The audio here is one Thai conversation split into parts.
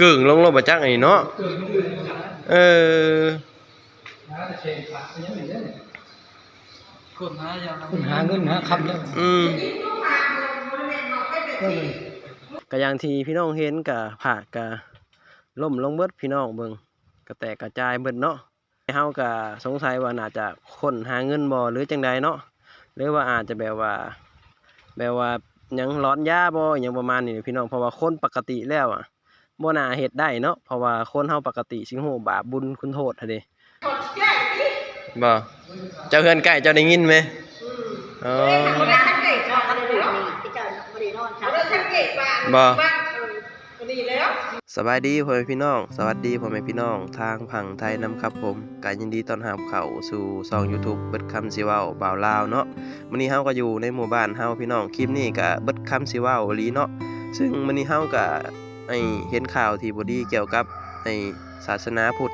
กึ่งลงลงมาจักไอ้เนาะเกิดมันอื่นนะเอย่าเป็นยังไงเนี่ยคนหายาวคุณหาเงินหาคำแล้วอืมก็เลยก็อย่างที่พี่น้องเห็นก็ผากก็ล่มลงเบิดพี่น้องเบิ่งก็แตกกระจายเบิดเนาะเฮาก็สงสัยว่าน่าจะคนหาเงินบ่หรือจังใดเนาะหรือว่าอาจจะแบบว่า แบบว่ายังร้อนยาบ่หยังประมาณนี้พี่น้องเพราะว่าคนปกติแล้วอะ บ่น่าเฮ็ดได้เนาะเพราะว่าคนเฮาปกติสิฮู้บาปบุญคุณโทษหั่นเด้บ่เจ้าเฮือนใกล้เจ้าได้ยินไหมอ๋อคนละสังเอะไรนี่ที่เจ้าบริโนอนคนละสังเกตว่าบ่สบายดีพ่อแม่พี่น้อง สวัสดีพ่อแม่พี่น้อง ทางผังไทยนํครับผมกายินดีต้อนรับเข้าสู่ช่อง YouTube เบิดคำสิเว้าบ่าวลาวเนาะมื้อนี้เฮาก็อยู่ในหมู่บ้านเฮาพี่น้อง คลิปนี้ก็เบิดคำสิเว้าอีหลีเนาะ ซึ่งมื้อนี้เฮาก็ ไอ้เห็นข่าวที่บ่ดีเกี่ยวกับไอ้ศาสนาพุทธ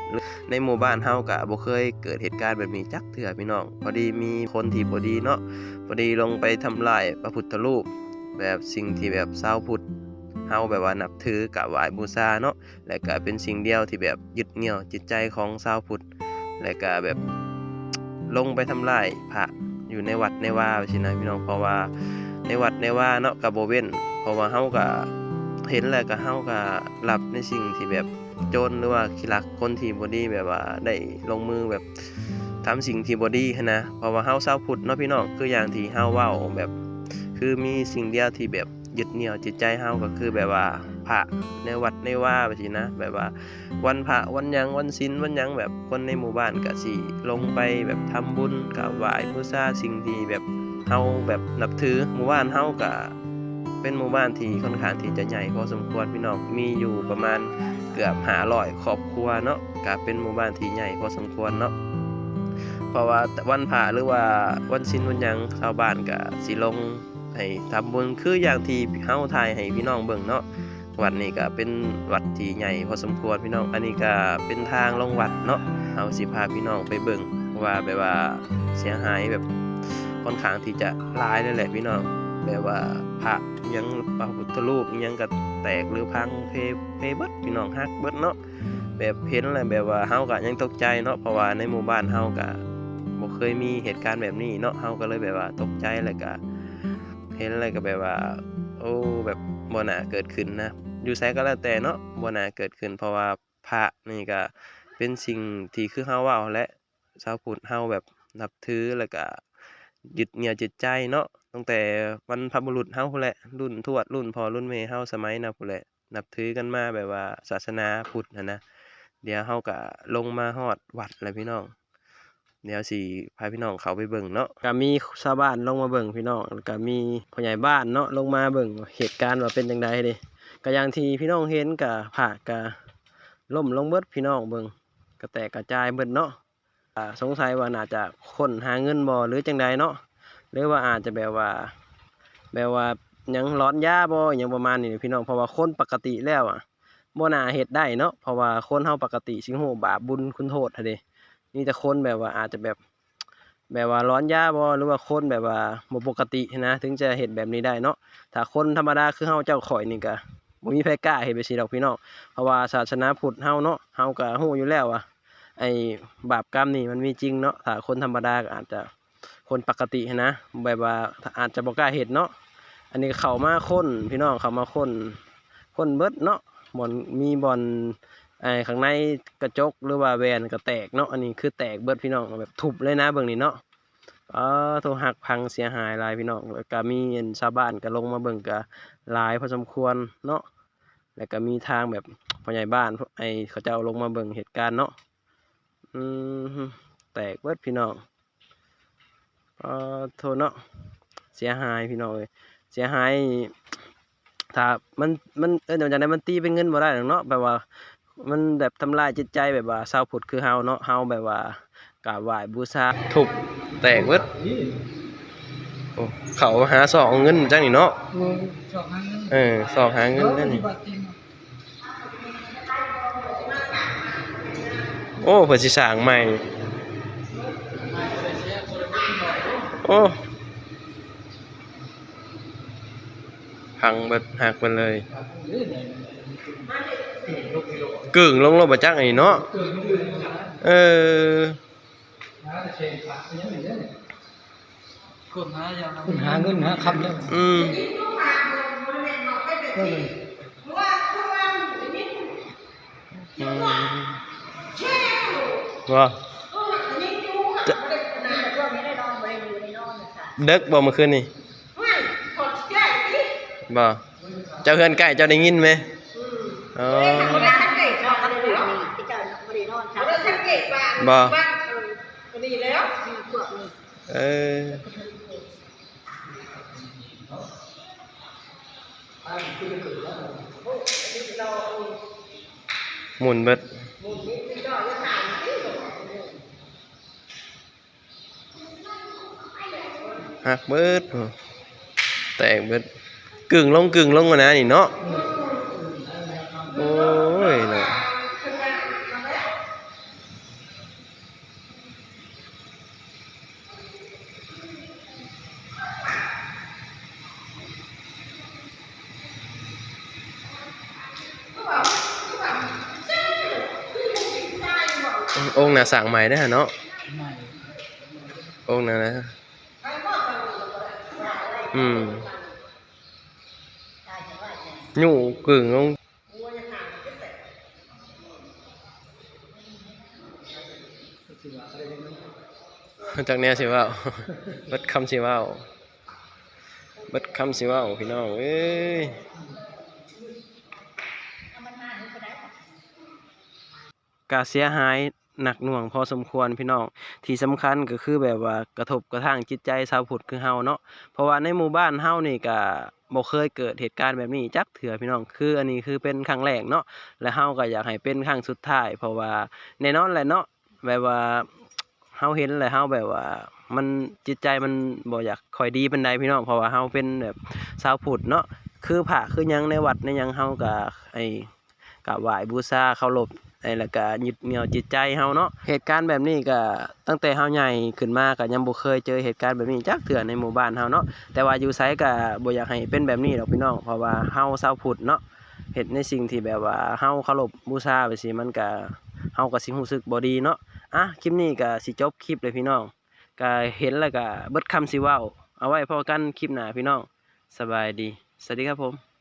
ในหมู่บ้านเฮาก็บ่เคยเกิดเหตุการณ์แบบนี้จักเทื่อพี่น้องพอดีมีคนที่บ่ดีเนาะพอดีลงไปทำลายพระพุทธรูป แบบสิ่งที่แบบชาวพุทธเฮาแบบว่านับถือกราบไหว้บูชาเนาะและก็เป็นสิ่งเดียวที่แบบยึดเหนี่ยวจิตใจของชาวพุทธและก็แบบลงไปทำลายพระอยู่ในวัดในว่าสินะพี่น้องเพราะว่าในวัดในว่าเนาะก็บ่เว้นเพราะว่าเฮาก็ เห็นแล้วก็เฮาก็รับในสิ่งที่แบบโจรหรือว่าขี้รักคนที่บ่ดีแบบว่าได้ลงมือแบบทำสิ่งที่บ่ดีหั้นะเพราะว่าเฮาชาวพุทธเนาะพี่น้องคืออย่างที่เฮาเว้าแบบ คือมีสิ่งเดียวที่แบบยึดเหนี่ยวจิตใจเฮาก็คือแบบว่าพระในวัดในว่าไปสินะ แบบว่า วันพระวันยังวันศีลวันยังแบบคนในหมู่บ้านก็สิลงไปแบบทำบุญกราบไหว้บูชาสิ่งที่แบบเฮาแบบนับถือหมู่บ้านเฮาก็ เป็นหมู่บ้านที่ค่อนข้างที่จะใหญ่พอสมควรพี่น้องมีอยู่ประมาณเกือบ500ครอบครัวเนาะก็เป็นหมู่บ้านที่ใหญ่พอสมควรเนาะเพราะว่าวันพระหรือว่าวันศีลวันยังชาวบ้านก็สิลงให้ทำบุญคืออย่างที่เฮาถ่ายให้พี่น้องเบิ่งเนาะวัดนี้ก็เป็นวัดที่ใหญ่พอสมควรพี่น้อง อันนี้ก็เป็นทางลงวัดเนาะเอาสิพาพี่น้องไปเบิ่งว่าแบบว่าเสียหายแบบค่อนข้างที่จะหลายเลยแหละพี่น้อง แบบว่าพระยังพระพุทธรูปยังก็แตกหรือพังเพเพเบิดพี่น้องฮักเบิดเนาะแบบเห็นแล้วแบบว่าเฮาก็ยังตกใจเนาะเพราะว่าในหมู่บ้านเฮาก็บ่เคยมีเหตุการณ์แบบนี้เนาะเฮาก็เลยแบบว่าตกใจแล้วก็เห็นอะไรก็แบบว่า โอ้แบบบ่น่าเกิดขึ้นนะอยู่ไสก็แล้วแต่เนาะบ่น่าเกิดขึ้น เพราะว่าพระนี่ก็เป็นสิ่งที่คือเฮาเว้าและชาวพุทธเฮาแบบนับถือแล้วก็ ยึดเหนี่ยวจิตใจเนาะตั้งแต่บรรพบุรุษเฮาพู้นแหละรุ่นทวดรุ่นพ่อรุ่นแม่เฮาสมัยนั้นพู้นแหละนับถือกันมาแบบว่าศาสนาพุทธนะนะเดี๋ยวเฮาก็ลงมาฮอดวัดแล้วพี่น้องเดี๋ยวสิพาพี่น้องเขาไปเบิ่งเนาะก็มีชาวบ้านลงมาเบิ่งพี่น้องก็มีผู้ใหญ่บ้านเนาะลงมาเบิ่งเหตุการณ์ว่าเป็นจังไดเด้ก็อย่างที่พี่น้องเห็นก็ผากก็ล่มลงเบิดพี่น้องเบิ่งก็แตกกระจายเบิดเนาะ สงสัยว่าน่าจะคนหาเงินบ่หรือจังใดเนาะหรือว่าอาจจะแบบว่า แบบว่ายังร้อนยาบ่หยังประมาณนี้พี่น้องเพราะว่าคนปกติแล้วอะบ่น่าเฮ็ดได้เนาะเพราะว่าคนเฮาปกติสิฮู้บาปบุญคุณโทษหั้นเด้นี่แต่คนแบบว่าอาจจะแบบ แบบว่าร้อนยาบ่หรือว่าคนแบบว่าบ่ปกตินะถึงจะเห็นแบบนี้ได้เนาะถ้าคนธรรมดาคือเฮาเจ้าข่อยนี่ก็บ่มีไผกล้าเฮ็ดไปสิดอกพี่น้องเพราะว่าศาสนาพุทธเฮาเนาะเฮาก็ฮู้อยู่แล้วว่า ไอ้บาปกรรมนี่มันมีจริงเนาะถ้าคนธรรมดาก็อาจจะคนปกตินะแบบว่าอาจจะบ่กล้าเฮ็ดเนาะอันนี้เข้ามาคนพี่น้องเข้ามาคนค้นเบิดเนาะบ่อนมีบ่อนไอ้ข้างในกระจกหรือว่าแวนก็แตกเนาะอันนี้คือแตกเบิดพี่น้องแบบทุบเลยนะเบิ่งนี่เนาะเออโทรหักพังเสียหายหลายพี่น้องแล้วก็มีชาวบ้านก็ลงมาเบิ่งก็หลายพอสมควรเนาะแล้วก็มีทางแบบผู้ใหญ่บ้านไอ้เขาเจ้าลงมาเบิ่งเหตุการณ์เนาะ อืมแตกเบิดพี่น้องเออโทษเนาะเสียหายพี่น้องเอ้ยเสียหายถ้ามันมันเออเดี๋ยวจากนั้นมันตีเป็นเงินบ่ได้หรอกเนาะแบบว่ามันแบบทำลายจิตใจแบบว่าชาวพุทธคือเฮาเนาะเฮาแบบว่ากราบไหว้บูชาทุบแตกเบิดนี่โอ้เขาหาสองเงินจังนี่เนาะเออชอบหาเงินเออสองหาเงินนั่นปฏินี่ บัติจริง โอ้เพิ่นสิสร้างใหม่ โอ้พังเบิดหักไปเลยครับเออเนี่ยลูกกิโลกึ่งลงลงบ่จักอันนี้เนาะเกินมือนะเออนะจะเชงปากเป็นยังไงเนี่ยคนหายาวคุณหาเงินหาคำแล้วอืม คะเด็กบ่เมื่อคืนนี่บ่เจ้าเฮือนใกล้เจ้าได้ยินไหมอ๋อบ่ได้สังเกตช่องอันอื่นนี่ที่เจ้าบ่ได้นอนค่ะบ่ได้สังเกตว่า บ่ ก็ดีแล้วมีพวกนี้ เออหมุนเบิด หักเบิดโอ้แตกเบิดกึ่งลงกึ่งลงมานะนี่เนาะโอ้ยเนาะองค์น่ะสั่งใหม่ได้อฮะเนาะไม่องค์น่ะนะ อืมอยู่กึ่งลงสิว่าอะไรเนี่ยจากแนวสิว่าเบิดคำสิว่าเบิดคำสิว่าพี่น้อง เอ้ยกาเสียหาย หนักหน่วงพอสมควรพี่น้องที่สำคัญก็คือแบบว่ากระทบกระทั่งจิตใจชาวพุทธคือเฮาเนาะเพราะว่าในหมู่บ้านเฮานี่ก็บ่เคยเกิดเหตุการณ์แบบนี้จักเถื่อพี่น้องคืออันนี้คือเป็นครั้งแรกเนาะและเฮาก็อยากให้เป็นครั้งสุดท้าย เพราะว่าแน่นอนแหละเนาะแบบว่าเฮาเห็นแล้วเฮาแบบว่ามันจิตใจมันบ่อยากคอยดีปานใดพี่น้องเพราะว่าเฮาเป็นแบบชาวพุทธเนาะคือพระคือยังในวัดในยังเฮาก็ไอ้กราบไหว้บูชาเคารพ แล้วก็ยึดเหนี่ยวจิตใจเฮาเนาะเหตุการณ์แบบนี้ก็ตั้งแต่เฮาใหญ่ขึ้นมาก็ยังบ่เคยเจอเหตุการณ์แบบนี้จักเทื่อในหมู่บ้านเฮาเนาะแต่ว่าอยู่ไสก็บ่อยากให้เป็นแบบนี้ดอกพี่น้องเพราะว่าเฮาชาวพุทธเนาะเฮ็ดในสิ่งที่แบบว่าเฮาเคารพบูชาไปสิมันก็เฮาก็สิรู้สึกบ่ดีเนาะอะคลิปนี้ก็สิจบคลิปเลยพี่น้องก็เห็นแล้วก็เบิดคำสิเว้าเอาไว้พอกันคลิปหน้าพี่น้องสบายดี สวัสดีครับผม